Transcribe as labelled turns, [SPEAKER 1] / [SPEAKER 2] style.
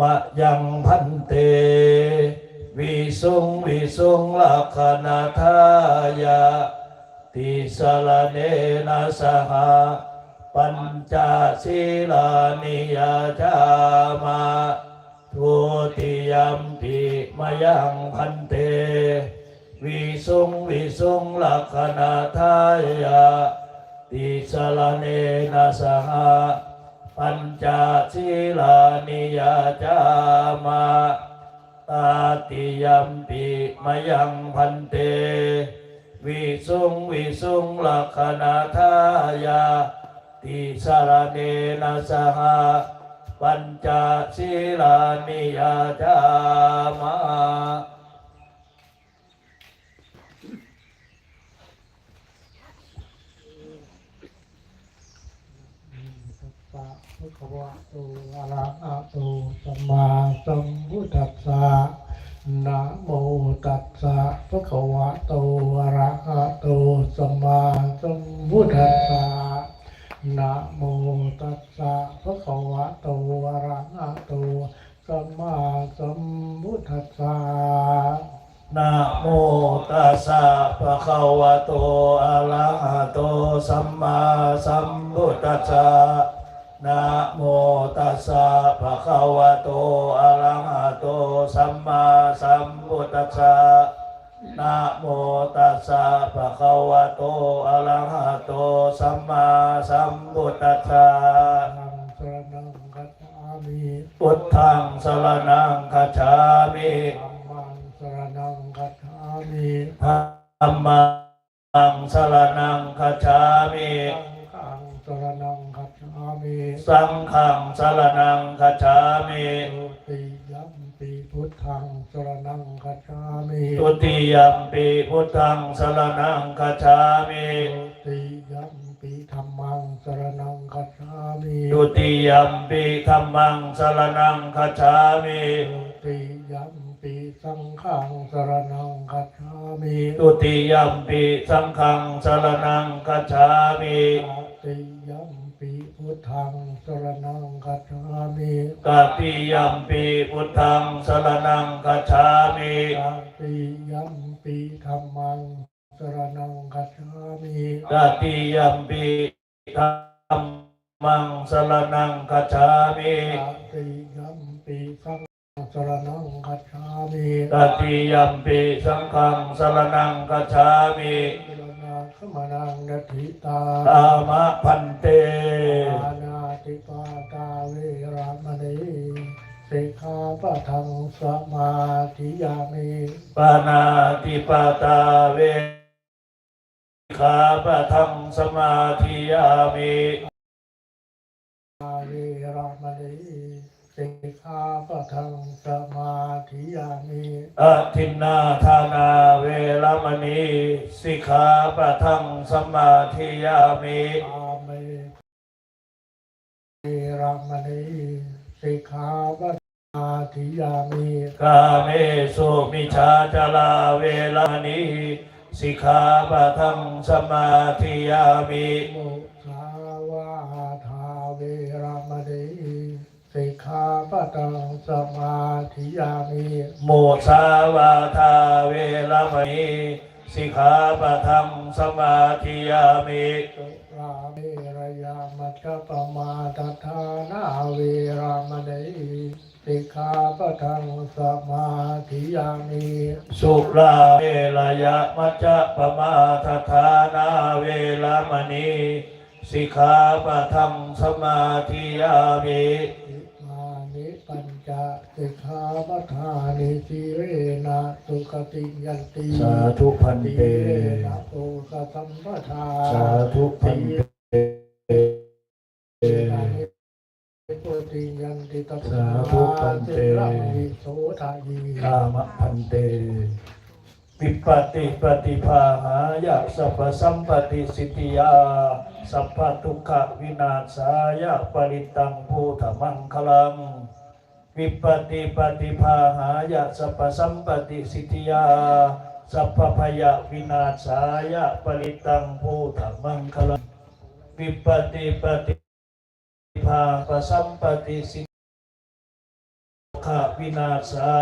[SPEAKER 1] มะยังพันเต วิสุงวิสุงลักขณาทายาติสลเนนะสหะปัญจศีลานิยาจามาทุติยมปิมยังพันเต วิสุงวิสุงลักขณาทายาติสลเนนะสหะ ปัญจศีลานิยาจามาตาติยัมปิมยังพันเต วิสุงวิสุงลักขณาทายาติสารเนนะสหะปัญจศีลานิยาจามะ
[SPEAKER 2] สั พุทธวะโตอะระหะโตสัมมาสัมพุทธัสสะนะโมตัสสะภะคะวะโตอะระหะโตสัมมาสัมพุทธัสสะนะโมตัสสะภะคะวะโตอะระหะโตสัมมาสัมพุทธัสสะ
[SPEAKER 1] นะโมตัสสะภะคะวะโตอะระหะโตสัมมาสัมพุทธัสสะ นะโมตัสสะภะคะวะโตอะระหะโตสัมมาสัมพุทธัสสะนะโมตัสสะภะคะวะโตอะระหะโตสัมมาสัมพุทธัสสะ
[SPEAKER 2] ธัมมังสรณังคัจฉามิ
[SPEAKER 1] พุทธังสรณังคัจฉามิ
[SPEAKER 2] ธัมมังสรณังคัจฉามิ
[SPEAKER 1] ธัมมังสรณังคัจฉามิ
[SPEAKER 2] สังฆังส รณังคัจฉามิ
[SPEAKER 1] สังฆังสรณังคัจฉามิ
[SPEAKER 2] ตุติยัมปีพุทธังสรณังคัจฉามิ
[SPEAKER 1] ตุติยมปีพุทธังสรณังคัจฉามิ
[SPEAKER 2] ตุติยัมปีธรรมังสรณังคัจฉามิ
[SPEAKER 1] ตุติยมปีธรรมังสรณังคัจฉามิ
[SPEAKER 2] ตุติยัมปีสังฆังสรณังคัจฉามิ
[SPEAKER 1] ตุติยมปีสังฆังสรณังคัจฉามิ
[SPEAKER 2] ตติยัมปีพุท ธังสรณังคัจฉามิ
[SPEAKER 1] ตติยมปีพุทธังสรณังคัจฉามิ
[SPEAKER 2] ตติยัมปีธรรมังสรณังคัจฉามิ
[SPEAKER 1] ตติยมปีธรรมังสรณังคัจฉามิ
[SPEAKER 2] ตติยัมปีสังฆังสรณังคัจฉามิ
[SPEAKER 1] ตติยมปีสังฆังสรณังคัจฉามิ
[SPEAKER 2] กุลนาขมานังนัตถิตา
[SPEAKER 1] ตามะพันเต
[SPEAKER 2] ปานาติปาตาเวรามณีสิกขาปะทังสมาธิยามิ
[SPEAKER 1] ปานาติปาตาเวขาปะทังสมาธิยามิ
[SPEAKER 2] ปาเวรามณี สิกขาปะทังสมาธิยามิ
[SPEAKER 1] อะทินนาทานาเวรมณีสิกขาปะทังสมาธิยามิ
[SPEAKER 2] อาเมเวรามณีสิกขาปะมาธิยามิ
[SPEAKER 1] กาเมสุมิชาจาลาเวรมณีสิกขาปะทังสมาธิยามิ
[SPEAKER 2] มุสา สิกขาปะทังสมาธิยามิ
[SPEAKER 1] โมสาวาทาเวรมณีสิกขาปะทังสมาธิยามิ
[SPEAKER 2] สุราเมรยามัจจปมาทฐานาเวรามณีสิกขาปะทังสมาธิยามิ
[SPEAKER 1] สุราเวลยะมัจจะปมาทฐานาเวรมณีสิกขาปะทังสมาธิยามิ
[SPEAKER 2] อิมานิ ปัญจสิกขาปทานิสีเรนะสุขติยันติ
[SPEAKER 1] สาธุพัน
[SPEAKER 2] สี
[SPEAKER 1] เต
[SPEAKER 2] เรนะโอคสัมปทา
[SPEAKER 1] สาธุพันเต
[SPEAKER 2] สีนานิปุติยันติตัส
[SPEAKER 1] สาธุพันเต
[SPEAKER 2] สิรังวิโสทายี
[SPEAKER 1] กามะพันเตวิปติปฏิภาหายะสัพพสัมปติสิทธิยาสัพพทุกขวินาศายะปริตังภูธมังคลัง วิปติปฏิภาหายะสัพพสัมปติสิทธิยา สัพพพยาวินาศายะปริตังภูธรรมังคลังวิปติปฏิภาปสัมปติสิทธิขวินาศา